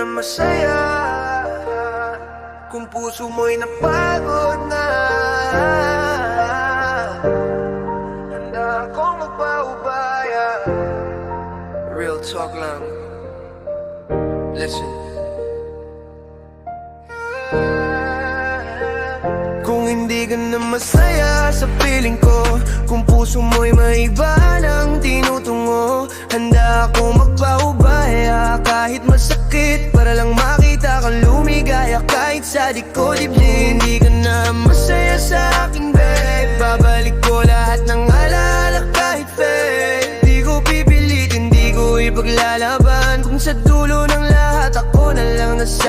na masaya. Kung puso mo'y napagod na. Handa akong magpaubaya. Real talk lang. Listen. Kung hindi ka na masaya sa piling ko Kung puso mo'y maiba ng tinutungo Handa akong magpaubaya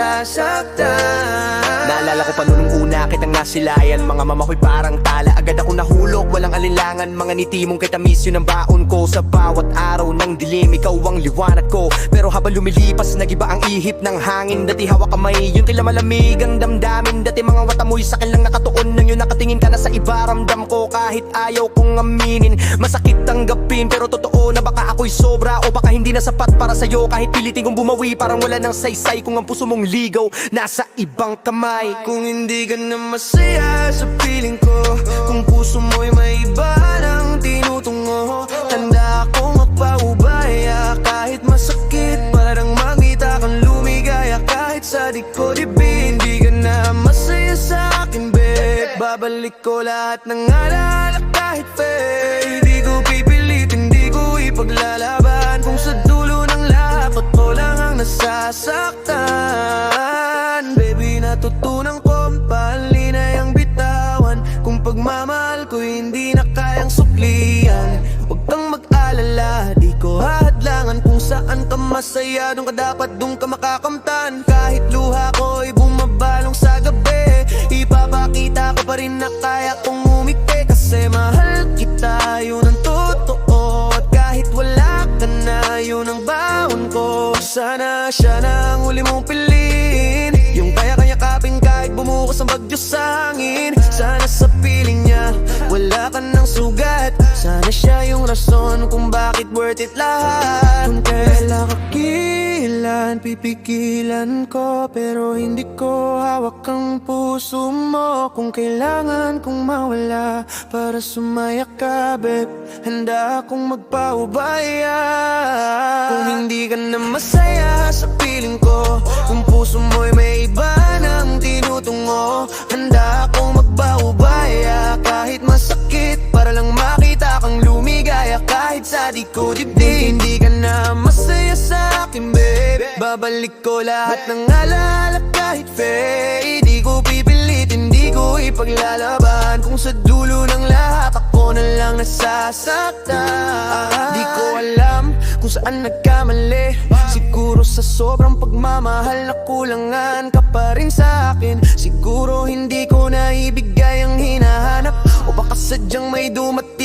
nasasaktan Naalala ko pa noong una kitang nasilayan. Mga mama ko'y parang tala. Agad ako nahulog, walang alinlangan. Mga niti mong kitamis yun ang baon ko. Sa bawat araw ng dilim Ikaw ang liwanag ko. Pero habang lumilipas Nagiba ang ihip ng hangin. Dati hawak kamay Yun tila malamig ang damdamin. Dati mga wata mo'y sa lang nakatuon Nang yun nakatingin ka na sa iba Ramdam ko. Kahit ayaw kong aminin Masakit tanggapin. Pero totoo na baka ako'y sobra O baka hindi na sapat para sa'yo. Kahit pilitin kong bumawi Parang wala nang saysay Kung ang puso mong ligaw Nasa ibang kamay. Kung hindi ka na masaya sa piling ko Kung puso mo'y may iba ng tinutungo Tanda akong magpaubaya. Kahit masakit Parang makita kang lumigaya. Kahit sa di ko dibin Hindi ka na masaya sa akin babe. Babalik ko lahat ng alaala kahit fake nasasaktan Baby, natutunan ko ang palinay ang bitawan. Kung pagmamahal ko hindi na kayang suklian. Huwag kang mag-alala, di ko hahadlangan Kung saan ka masaya, doon ka dapat, doon ka makakamtan. Kahit luha ko'y bumabalong sa gabi Ipapakita ko pa rin na kaya kong umiti Kasi mahal kita, yun ang totoo. At kahit wala ka na, yun ang baon ko Sana siya na ang huli mong piliin. Yung kaya-kanya kaping kahit bumukas ang bagyo sa hangin. Sana sa piling niya, wala ka ng sugat. Sana siya yung rason kung bakit worth it lahat. Kung kailan kakilan, pipigilan ko Pero hindi ko hawak ang puso mo. Kung kailangan kong mawala para sumaya ka babe Handa akong magpaubaya. Kung hindi ka na masaya sa piling ko Kung puso mo'y Kahit sa di ko dibdib Hindi ka na masaya sa akin babe. Babalik ko lahat ng alaala kahit fake Di ko pipilitin, di ko ipaglalaban. Kung sa dulo ng lahat ako na lang nasasaktan. Di ko alam kung saan nagkamali. Siguro sa sobrang pagmamahal na kulangan ka pa rin sa akin. Siguro hindi ko na ibigay ang hinahanap. O baka sadyang may dumating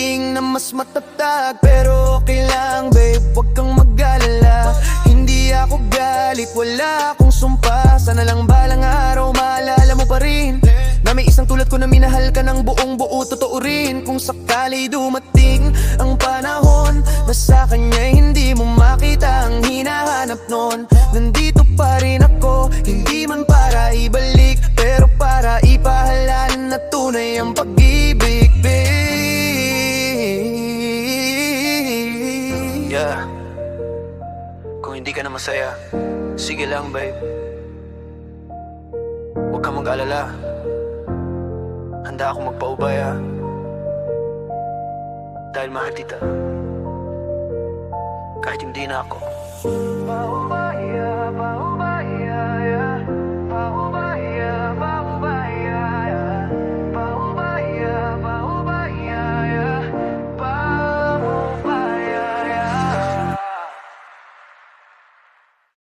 mas matatag. Pero okay lang babe, huwag kang mag-alala. Hindi ako galit, wala akong sumpa. Sana lang balang araw maalala mo pa rin. Na may isang tulad ko na minahal ka ng buong buo Totoo rin. Kung sakali dumating ang panahon Na sa kanya hindi mo makita ang hinahanap nun. Nandito pa rin ako, Yeah Kung hindi ka na masaya, sige lang babe. Huwag kang mag-alala. Handa ako magpaubaya. Dahil mahal kita. Kahit hindi na ako